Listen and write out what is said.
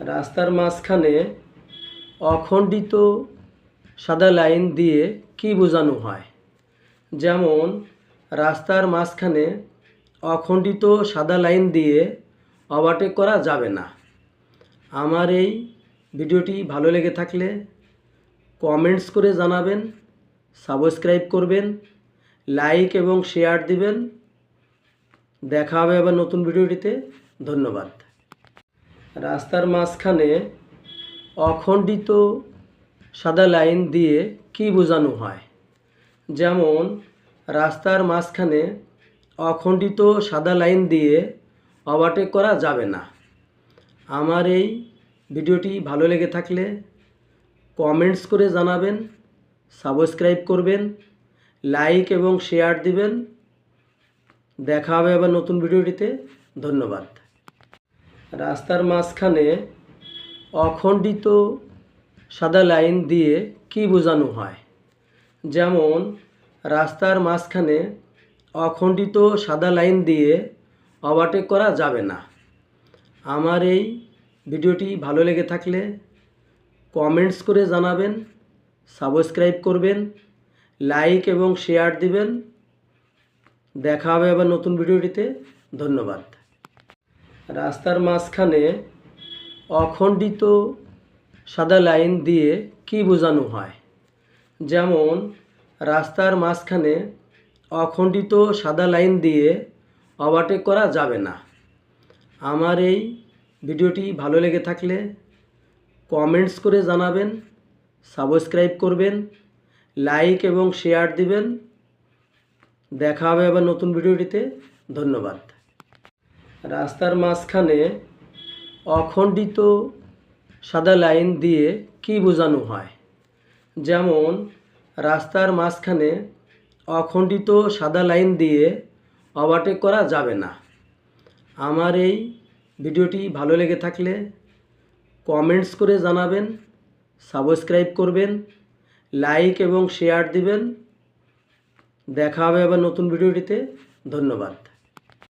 রাস্তার মাঝখানে অখণ্ডিত সাদা লাইন দিয়ে কি বোঝানো হয়? যেমন, রাস্তার মাঝখানে অখণ্ডিত সাদা লাইন দিয়ে ওভারটেক করা যাবে না। আমার এই ভিডিওটি ভালো লেগে থাকলে কমেন্টস করে জানাবেন সাবস্ক্রাইব করবেন লাইক এবং শেয়ার দিবেন। দেখা হবে আবার নতুন ভিডিওটিতে। ধন্যবাদ। রাস্তার মাঝখানে অখণ্ডিত সাদা লাইন দিয়ে কি বোঝানো হয়? যেমন, রাস্তার মাঝখানে অখণ্ডিত সাদা লাইন দিয়ে ওভারটেক করা যাবে না। আমার এই ভিডিওটি ভালো লেগে থাকলে কমেন্টস করে জানাবেন সাবস্ক্রাইব করবেন লাইক এবং শেয়ার দিবেন। দেখা হবে আবার নতুন ভিডিওটিতে। ধন্যবাদ। রাস্তার মাঝখানে অখণ্ডিত সাদা লাইন দিয়ে কি বোঝানো হয়? যেমন, রাস্তার মাঝখানে অখণ্ডিত সাদা লাইন দিয়ে ওভারটেক করা যাবে না। আমার এই ভিডিওটি ভালো লেগে থাকলে কমেন্টস করে জানাবেন সাবস্ক্রাইব করবেন লাইক এবং শেয়ার দিবেন। দেখা হবে আবার নতুন ভিডিওটিতে। ধন্যবাদ। রাস্তার মাঝখানে অখণ্ডিত সাদা লাইন দিয়ে কি বোঝানো হয়? যেমন, রাস্তার মাঝখানে অখণ্ডিত সাদা লাইন দিয়ে ওভারটেক করা যাবে না। আমার এই ভিডিওটি ভালো লেগে থাকলে কমেন্টস করে জানাবেন, সাবস্ক্রাইব করবেন, লাইক এবং শেয়ার দিবেন। দেখা হবে আবার নতুন ভিডিওটিতে। ধন্যবাদ। রাস্তার মাঝখানে অখণ্ডিত সাদা লাইন দিয়ে কি বোঝানো হয়? যেমন, রাস্তার মাঝখানে অখণ্ডিত সাদা লাইন দিয়ে ওভারটেক করা যাবে না। আমার এই ভিডিওটি ভালো লেগে থাকলে কমেন্টস করে জানাবেন, সাবস্ক্রাইব করবেন, লাইক এবং শেয়ার দিবেন। দেখা হবে আবার নতুন ভিডিওটিতে। ধন্যবাদ।